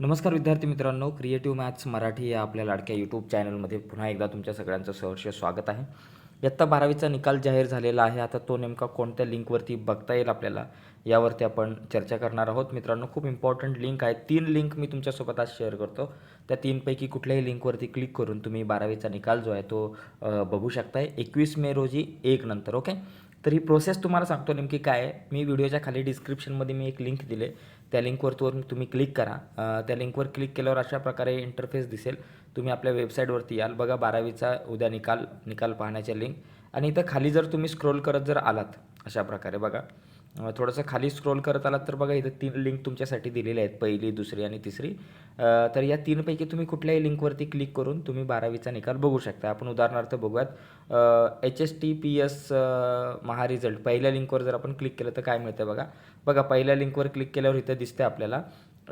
नमस्कार विद्यार्थी मित्रांनो क्रिएटिव्ह मॅथ्स मराठी या आपल्या लाडक्या यूट्यूब चॅनलमध्ये पुन्हा एकदा तुमच्या सगळ्यांचं सहर्ष स्वागत आहे. इयत्ता बारावीचा निकाल जाहीर झालेला आहे. आता तो नेमका कोणत्या लिंकवरती बघता येईल आपल्याला यावरती आपण चर्चा करणार आहोत. मित्रांनो खूप इम्पॉर्टंट लिंक आहे. तीन लिंक मी तुमच्यासोबत आज शेअर करतो. त्या तीनपैकी कुठल्याही लिंकवरती क्लिक करून तुम्ही बारावीचा निकाल जो आहे तो बघू शकताय. एकवीस मे रोजी एक नंतर ओके तर ही प्रोसेस तुम्हाला सांगतो नेमकी काय आहे. मी व्हिडिओच्या खाली डिस्क्रिप्शनमध्ये मी एक लिंक दिले त्या लिंकवरती तुम्ही क्लिक करा. त्या लिंकवर क्लिक केल्यावर अशा प्रकारे इंटरफेस दिसेल. तुम्ही आपल्या वेबसाईटवरती याल. बघा बारावीचा उद्या निकाल निकाल पाहण्याच्या लिंक आणि इथं खाली जर तुम्ही स्क्रोल करत जर आलात अशा प्रकारे बघा. थोडंसं खाली स्क्रोल करत आलात तर बघा इथं तीन लिंक तुमच्यासाठी दिलेले आहेत पहिली दुसरी आणि तिसरी. तर या तीनपैकी तुम्ही कुठल्याही लिंकवरती क्लिक करून तुम्ही बारावीचा निकाल बघू शकता. आपण उदाहरणार्थ बघूयात H S T P S Maha result पहिल्या लिंकवर जर आपण क्लिक केलं तर काय मिळतं बघा? बघा पहिल्या लिंकवर क्लिक केल्यावर इथं दिसतं आपल्याला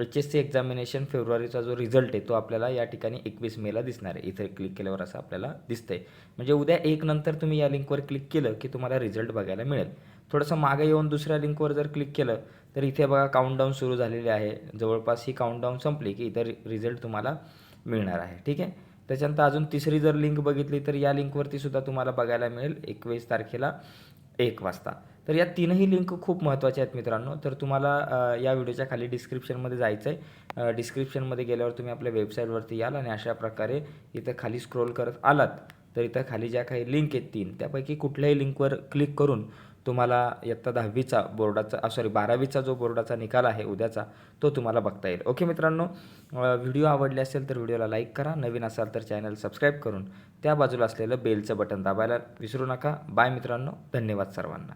एच एस सी एक्झामिनेशन फेब्रुवारीचा जो रिझल्ट आहे तो आपल्याला या ठिकाणी एकवीस मेला दिसणार आहे. इथे क्लिक केल्यावर असं आपल्याला दिसतंय. म्हणजे उद्या एक नंतर तुम्ही या लिंकवर क्लिक केलं की तुम्हाला रिझल्ट बघायला मिळेल. थोडंसं मागे येऊन दुसऱ्या लिंकवर जर क्लिक केलं तर इथे बघा काउंटडाऊन सुरू झालेले आहे. जवळपास ही काउंटडाऊन संपली की इथं रिझल्ट तुम्हाला मिळणार आहे. ठीक आहे? त्याच्यानंतर अजून तिसरी जर लिंक बघितली तर या लिंकवरती सुद्धा तुम्हाला बघायला मिळेल एकवीस तारखेला एक वाजता. तर या तीनही लिंक खूप महत्त्वाच्या आहेत मित्रांनो. तर तुम्हाला या व्हिडिओच्या खाली डिस्क्रिप्शनमध्ये जायचं आहे डिस्क्रिप्शनमध्ये गेल्यावर तुम्ही आपल्या वेबसाईटवरती याल आणि अशा प्रकारे इथं खाली स्क्रोल करत आलात तर इथं खाली ज्या काही लिंक आहेत तीन त्यापैकी कुठल्याही लिंकवर क्लिक करून तुम्हाला इयत्ता दहावीचा बोर्डाचा सॉरी बारावीचा जो बोर्डाचा निकाल आहे उद्याचा तो तुम्हाला बघता येईल. ओके मित्रांनो व्हिडिओ आवडले असेल तर व्हिडिओला लाईक करा नवीन असाल तर चॅनल सबस्क्राईब करून त्या बाजूला असलेलं बेलचं बटन दाबायला विसरू नका. बाय मित्रांनो धन्यवाद सर्वांना.